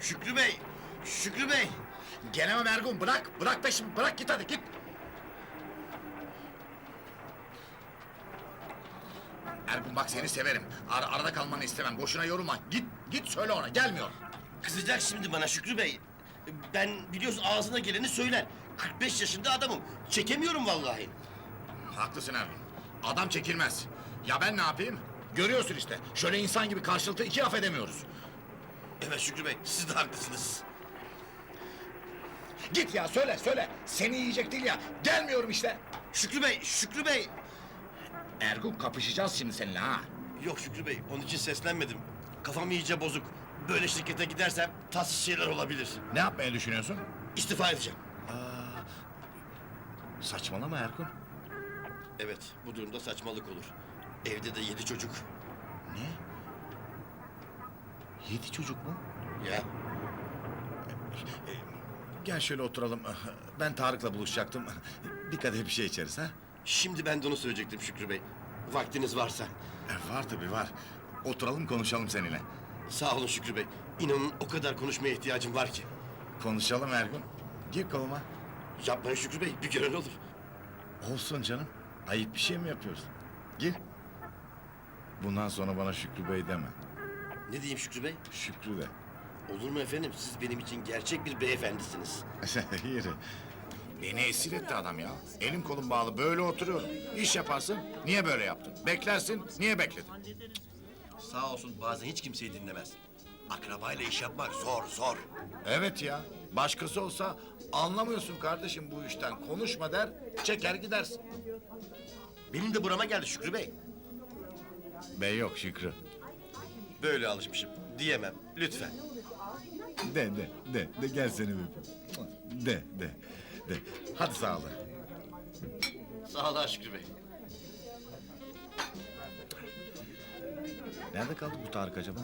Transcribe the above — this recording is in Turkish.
Şükrü Bey! Şükrü Bey! Gelemem Ergun bırak. Bırak peşimi bırak git hadi git. Ergun bak seni severim. Ar arada kalmanı istemem. Boşuna yorulma. Git git söyle ona gelmiyor. Kızacak şimdi bana Şükrü Bey. Ben biliyorsun ağzına geleni söyler. 45 yaşında adamım. Çekemiyorum vallahi. Haklısın Ergun. Adam çekilmez. Ya ben ne yapayım? Görüyorsun işte. Şöyle insan gibi karşılıklı iki laf edemiyoruz. Evet Şükrü Bey, siz de haklısınız. Git ya söyle söyle. Seni yiyecek değil ya. Gelmiyorum işte. Şükrü Bey, Şükrü Bey! Ergun kapışacağız şimdi seninle ha. Yok Şükrü Bey, onun için seslenmedim. Kafam iyice bozuk. Böyle şirkete gidersem tatsız şeyler olabilir. Ne yapmaya düşünüyorsun? İstifa edeceğim. Saçmalama Ergun. Evet, bu durumda saçmalık olur. Evde de yedi çocuk. Yedi çocuk mu? Ya, Gel şöyle oturalım. Ben Tarık'la buluşacaktım. Bir kadeh bir şey içeriz ha? şimdi ben de onu söyleyecektim Şükrü Bey. Vaktiniz varsa. E, var tabii var. Oturalım konuşalım seninle. Sağ olun Şükrü Bey. İnanın o kadar konuşmaya ihtiyacım var ki. Konuşalım Ergun. Gir koluma. Yapmayın Şükrü Bey, bir gören olur. Olsun canım. Ayıp bir şey mi yapıyoruz? Gir. Bundan sonra bana Şükrü Bey deme. Ne diyeyim Şükrü Bey? Şükrü de. Olur mu efendim? Siz benim için gerçek bir beyefendisiniz. Yürü. Beni esir etti adam ya. Elim kolum bağlı böyle oturuyorum. İş yaparsın. Niye böyle yaptın? Beklersin. Niye bekledin? Sağ olsun bazen hiç kimseyi dinlemez. Akrabayla iş yapmak zor zor. Evet ya. Başkası olsa anlamıyorsun kardeşim bu işten. Konuşma der, çeker gidersin. Benim de burama geldi Şükrü Bey. Bey yok Şükrü. Böyle alışmışım. Diyemem. Lütfen. De de de de gel seni öpeyim. De de de. Hadi sağ ol. Sağ olun Şükrü Bey. Nerede kaldı bu Tarık acaba?